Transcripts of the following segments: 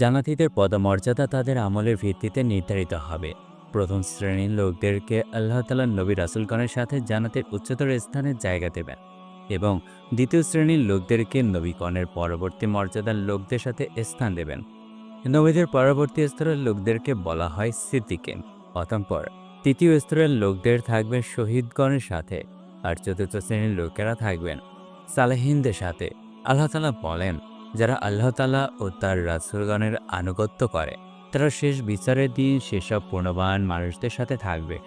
জান্নাতীদের পদমর্যাদা তাদের আমলের ভিত্তিতে নির্ধারিত হবে। প্রথম শ্রেণির লোকদেরকে আল্লাহ তালা নবী রাসুলগণের সাথে জান্নাতের উচ্চতর স্থানে জায়গা দেবেন এবং দ্বিতীয় শ্রেণির লোকদেরকে নবীগণের পরবর্তী মর্যাদার লোকদের সাথে স্থান দেবেন। নবীদের পরবর্তী স্তরের লোকদেরকে বলা হয় সিদ্দিকিন। অতঃপর তৃতীয় স্তরের লোকদের থাকবে শহীদগণের সাথে আর চতুর্থ শ্রেণির লোকেরা থাকবেন সালেহিনদের সাথে। আল্লাহ তালা বলেন যারা আল্লাহ তালা ও তার রাসুলগণের আনুগত্য করে, তারা শেষ বিচারের দিন সেসব পূর্ণবান মানুষদের সাথে থাকবে।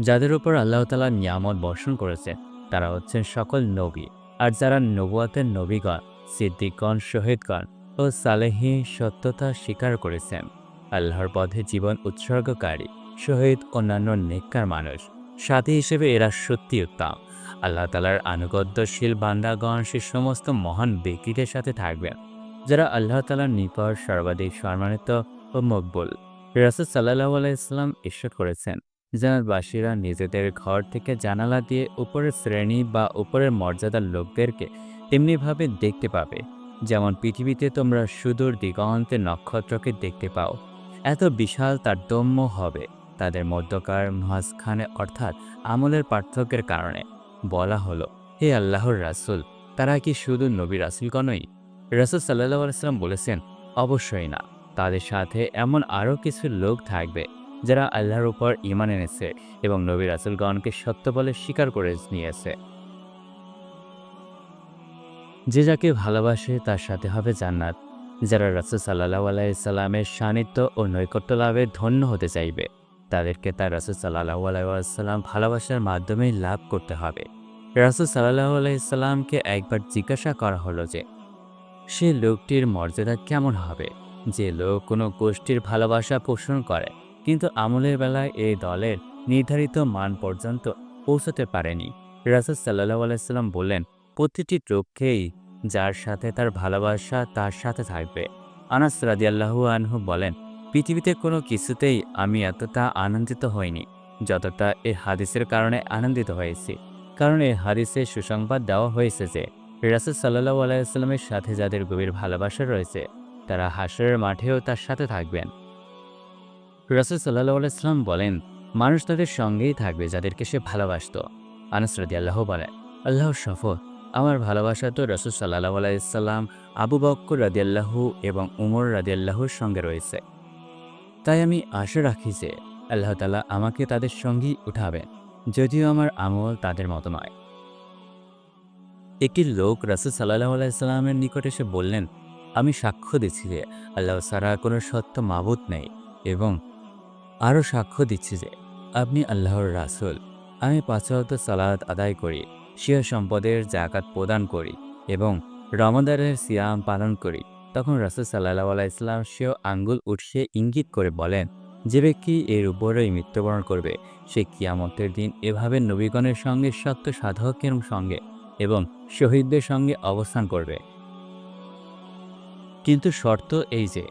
যাদের উপর আল্লাহ তালা নিয়ামত বর্ষণ করেছেন তারা হচ্ছেন সকল নবী। আর যারা নবুয়াতের নবীগণ, সিদ্দিকগণ, শহীদগণ ও সালেহী সত্যতা স্বীকার করেছেন, আল্লাহর পথে জীবন উৎসর্গকারী, শহীদ অন্যান্য নেককার মানুষ। সাথী হিসেবে এরা সত্যি উত্তম। আল্লাহ তালার আনুগত্যশীল বান্দাগণ সে সমস্ত মহান ব্যক্তিদের সাথে থাকবেন যারা আল্লাহ তালার নিকট সর্বাধিক সম্মানিত ও মকবুল। রাসুল সাল্লাহ আলাইসলাম ঈশ্বর করেছেন জানাতবাসীরা নিজেদের ঘর থেকে জানালা দিয়ে উপরের শ্রেণি বা উপরের মর্যাদার লোকদেরকে তেমনিভাবে দেখতে পাবে, যেমন পৃথিবীতে তোমরা সুদূর দিগন্তে নক্ষত্রকে দেখতে পাও। এত বিশাল তার দম্য হবে তাদের মধ্যকার মাঝখানে অর্থাৎ আমলের পার্থক্যের কারণে। বলা হলো, হে আল্লাহর রাসুল, তারা কি শুধু নবী রাসুলগণই রাসুল সাল্লাহ আলাইসাল্লাম বলেছেন, অবশ্যই না। তাদের সাথে এমন আরও কিছু লোক থাকবে যারা আল্লাহর উপর ইমান এনেছে এবং নবী রাসুলগণকে সত্য বলে স্বীকার করে নিয়েছে। যে যাকে ভালোবাসে তার সাথে হবে জান্নাত। যারা রাসুল সাল্লাহ আলাইসাল্লামের সান্নিধ্য ও নৈকট্য লাভে ধন্য হতে চাইবে। তাদেরকে তার রাসুল সাল্লাহ আলাইসাল্লাম ভালোবাসার মাধ্যমেই লাভ করতে হবে। রাসুল সাল্লাহ আলাইসাল্লামকে একবার জিজ্ঞাসা করা হলো যে, সে লোকটির মর্যাদা কেমন হবে? যে লোক কোনো গোষ্ঠীর ভালোবাসা পোষণ করে, কিন্তু আমলের বেলায় এই দলের নির্ধারিত মান পর্যন্ত পৌঁছতে পারেনি। রাসুল সাল্লাহ আলাইসাল্লাম বললেন, প্রতিটি লোককেই যার সাথে তার ভালোবাসা তার সাথে থাকবে। আনাস রাদিয়াল্লাহু আনহু বলেন পৃথিবীতে কোনো কিছুতেই আমি এতটা আনন্দিত হইনি, যতটা এই হাদিসের কারণে আনন্দিত হয়েছি। কারণ এই হাদিসে সুসংবাদ দেওয়া হয়েছে যে, রাসুল সাল্লাহ আলাইস্লামের সাথে যাদের গভীর ভালোবাসা রয়েছে, তারা হাসরের মাঠেও তার সাথে থাকবেন। রাসুল সাল্লাহ আলাইস্লাম বলেন, মানুষ তাদের সঙ্গেই থাকবে যাদেরকে সে ভালোবাসত। আনাস রাদিয়াল্লাহ বলেন আল্লাহ শপথ। আমার ভালোবাসা তো রসুল সাল্লাহ আলাইসাল্লাম আবু বক্কর রাদিয়াল্লাহু এবং উমর রাদিয়াল্লাহুর সঙ্গে রয়েছে। তাই আমি আশা রাখি যে আল্লাহ তালা আমাকে তাদের সঙ্গেই উঠাবেন, যদিও আমার আমল তাদের মতো নয়। একটি লোক রাসুল সাল্লাহ আলাইসাল্লামের নিকট এসে বললেন, আমি সাক্ষ্য দিচ্ছি যে আল্লাহ সারা কোনো সত্য মাবুত নেই এবং আরও সাক্ষ্য দিচ্ছি যে আপনি আল্লাহর রাসুল। আমি পাঁচওয়াক্ত সালাদ আদায় করি, শিয়া সম্পদের জাকাত প্রদান করি এবং রমাদানের সিয়াম পালন করি। তখন রাসুল সাল্লাহ আলাইসলাম সেও আঙ্গুল উঠছে ইঙ্গিত করে বলেন, যে ব্যক্তি এর উপরেই মৃত্যুবরণ করবে, সে কিয়ামতের দিন এভাবে নবীগণের সঙ্গে সত্য সাধকের সঙ্গে এবং শহীদদের সঙ্গে অবস্থান করবে। কিন্তু শর্ত এই যে,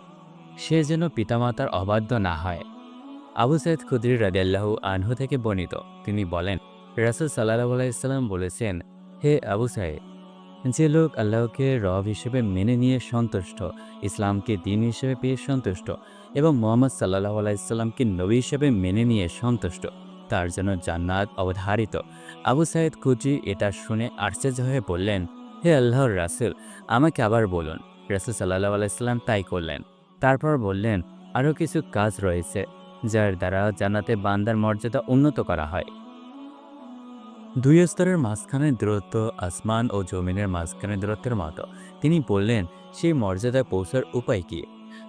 সে যেন পিতামাতার অবাধ্য না হয়। আবু সাইদ খুদ্রি রাদিয়াল্লাহু আনহু থেকে বর্ণিত। তিনি বলেন, রাসুল সাল্লাহ আলাইসাল্লাম বলেছেন, হে আবু সাইদ যে লোক আল্লাহকে রব হিসেবে মেনে নিয়ে সন্তুষ্ট, ইসলামকে দিন হিসেবে পেয়ে সন্তুষ্ট এবং মোহাম্মদ সাল্লাহ আলাইসাল্লামকে নবী হিসেবে মেনে নিয়ে সন্তুষ্ট, তার জন্য জান্নাত অবধারিত। আবু সাইদ খুদ্রি এটা শুনে আশ্চর্য হয়ে বললেন, হে আল্লাহর রাসেল, আমাকে আবার বলুন। রাসুল সাল্লাহ আলাইসাল্লাম তাই করলেন। তারপর বললেন আরও কিছু কাজ রয়েছে, যার দ্বারা জান্নাতে বান্দার মর্যাদা উন্নত করা হয়। দুই স্তরের মাঝখানের দূরত্ব, আসমান ও জমিনের মাঝখানের দূরত্বের মতো। তিনি বললেন, সেই মর্যাদায় পৌঁছার উপায় কি?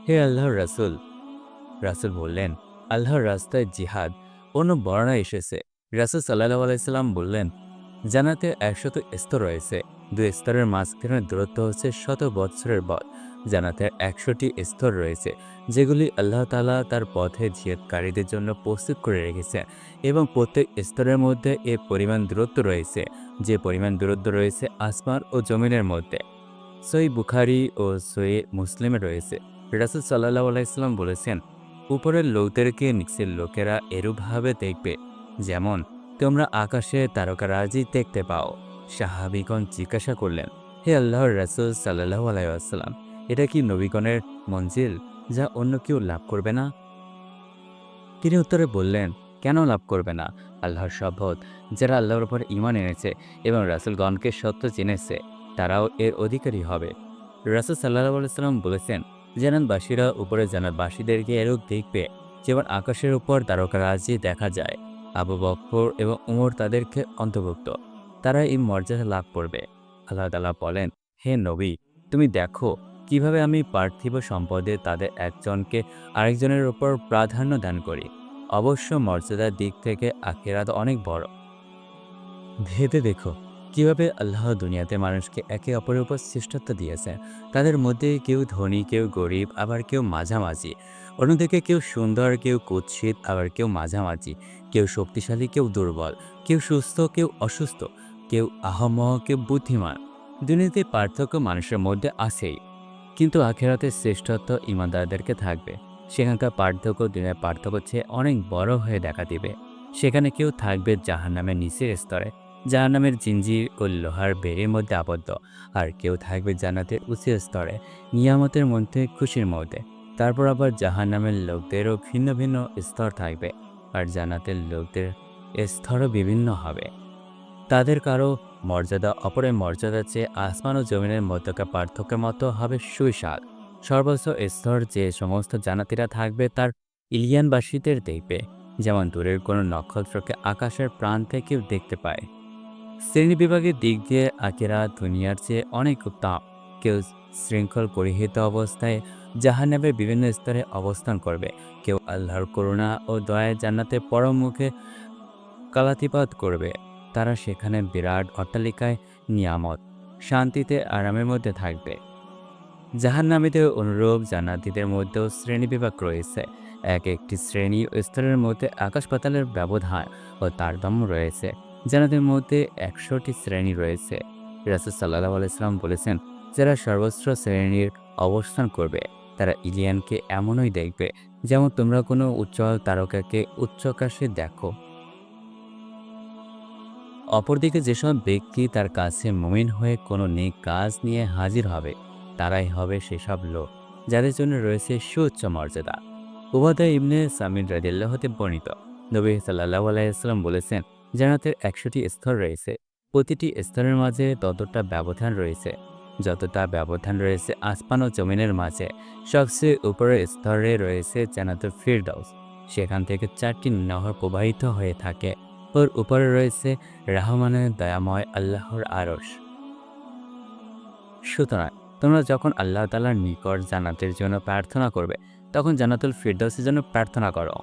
হে আল্লাহর রাসুল রাসুল বললেন, আল্লাহর রাস্তায় জিহাদ। অন্য বর্ণা এসেছে, রাসুল সাল্লাহ আলাইসাল্লাম বললেন জানাতে একশত স্তর রয়েছে। দুই স্তরের মাঝখানের দূরত্ব হচ্ছে শত বৎসরের পথ। জানাতে একশোটি স্তর রয়েছে, যেগুলি আল্লাহ তালা তার পথে জিয়াদকারীদের জন্য প্রস্তুত করে রেখেছে এবং প্রত্যেক স্তরের মধ্যে এ পরিমাণ দূরত্ব রয়েছে, যে পরিমাণ দূরত্ব রয়েছে আসমান ও জমিনের মধ্যে। সই বুখারি ও সই মুসলিমে রয়েছে। রাসুল সাল্লাহ আলাইসাল্লাম বলেছেন, উপরের লোকদেরকে নিচের লোকেরা এরূপভাবে দেখবে, যেমন তোমরা আকাশে তারকারাজি দেখতে পাও। সাহাবিগণ জিজ্ঞাসা করলেন, হে আল্লাহর রাসুল সাল্লাহ আলাইসাল্লাম এটা কি নবীগণের মঞ্জিল যা অন্য কেউ লাভ করবে না? তিনি উত্তরে বললেন, কেন লাভ করবে না? আল্লাহর শপথ। যারা আল্লাহর উপর ইমান এনেছে এবং রাসুলগণকে সত্য জেনেছে, তারাও এর অধিকারী হবে। রাসুল সাল্লাহ আলাইসাল্লাম বলেছেন জানানবাসীরা উপরে জানাতবাসীদেরকে এরূপ দেখবে যেমন আকাশের উপর তারকারাজি দেখা যায়। আবু বক্কর এবং উমর তাদেরকে অন্তর্ভুক্ত। তারা এই মর্যাদা লাভ করবে। আল্লাহ তালা বলেন, হে নবী, তুমি দেখো কীভাবে আমি পার্থিব সম্পদে তাদের একজনকে আরেকজনের উপর প্রাধান্য দান করি? অবশ্য মর্যাদার দিক থেকে আখেরাত অনেক বড়। ভেবে দেখো, কীভাবে আল্লাহ দুনিয়াতে মানুষকে একে অপরের উপর শ্রেষ্ঠত্ব দিয়েছে। তাদের মধ্যে কেউ ধনী, কেউ গরিব, আবার কেউ মাঝামাঝি। অন্যদিকে কেউ সুন্দর, কেউ কুৎসিত, আবার কেউ মাঝামাঝি। কেউ শক্তিশালী, কেউ দুর্বল। কেউ সুস্থ, কেউ অসুস্থ। কেউ আহমহ কেউ বুদ্ধিমান। দুনিয়াতে পার্থক্য মানুষের মধ্যে আছেই। কিন্তু আখেরাতের শ্রেষ্ঠত্ব ইমানদারদেরকে থাকবে। সেখানকার পার্থক্য দিনের পার্থক্য চেয়ে অনেক বড় হয়ে দেখা দিবে। সেখানে কেউ থাকবে জাহান্নামের নিচের স্তরে। জাহান্নামের জিঞ্জির ও লোহার বেড়ের মধ্যে আবদ্ধ। আর কেউ থাকবে জান্নাতের উচ্চ স্তরে, নিয়ামতের মধ্যে খুশির মধ্যে। তারপর আবার জাহান্নামের লোকদেরও ভিন্ন ভিন্ন স্তর থাকবে। আর জান্নাতের লোকদের স্তরও বিভিন্ন হবে। তাদের কারও মর্যাদা অপরের মর্যাদার চেয়ে আসমান ও জমিনের মধ্যকার পার্থক্যের মতো হবে সুশাল সর্বোচ্চ স্তর যে সমস্ত জানাতিরা থাকবে তার ইলিয়ানবাসীদের দেখবে, যেমন দূরের কোনো নক্ষত্রকে আকাশের প্রাণ থেকেও দেখতে পায়। শ্রেণি বিভাগের দিক দিয়ে আকেরা দুনিয়ার চেয়ে অনেক উত্তম। কেউ শৃঙ্খল পরিহিত অবস্থায় জাহান্নামের বিভিন্ন স্তরে অবস্থান করবে। কেউ আল্লাহর করুণা ও দয়ায় জান্নাতে পরম মুখে কালাতিপাত করবে। তারা সেখানে বিরাট অট্টালিকায় নিয়ামত, শান্তিতে আরামের মধ্যে থাকবে। জাহান্নামীদের অনুরূপ জান্নাতীদের মধ্যেও শ্রেণীবিভাগ রয়েছে। এক একটি শ্রেণি স্তরের মধ্যে আকাশ পাতালের ব্যবধান ও তারতম্য রয়েছে। জান্নাতের মধ্যে একশোটি শ্রেণি রয়েছে। রাসুল সাল্লাহ আলাইসাল্লাম বলেছেন, যারা সর্বোচ্চ শ্রেণির অবস্থান করবে, তারা ইলিয়ানকে এমনই দেখবে যেমন তোমরা কোনো উজ্জ্বল তারকাকে উচ্চাকাশে দেখো। অপরদিকে যেসব ব্যক্তি তার কাছে মুমিন হয়ে কোনো নেক কাজ নিয়ে হাজির হবে, তারাই হবে সেসব লোক, যাদের জন্য রয়েছে সুউচ্চ মর্যাদা। উবাদা ইবনে সামিন রাদিল্লাহ হতে বর্ণিত, নবী সাল্লাহ আলাইসাল্লাম বলেছেন, জান্নাতের একশোটি স্তর রয়েছে, প্রতিটি স্তরের মাঝে ততটা ব্যবধান রয়েছে, যতটা ব্যবধান রয়েছে আসমান ও জমিনের মাঝে, সবচেয়ে উপরের স্তরে রয়েছে জান্নাতুল ফিরদাউস, সেখান থেকে চারটি নহর প্রবাহিত হয়ে থাকে ওর উপরে রয়েছে রাহমানের দয়াময় আল্লাহর আরস সুতরাং, তোমরা যখন আল্লাহ তালার নিকট জানাতের জন্য প্রার্থনা করবে, তখন জানাতুল ফিরদাউসের জন্য প্রার্থনা করো।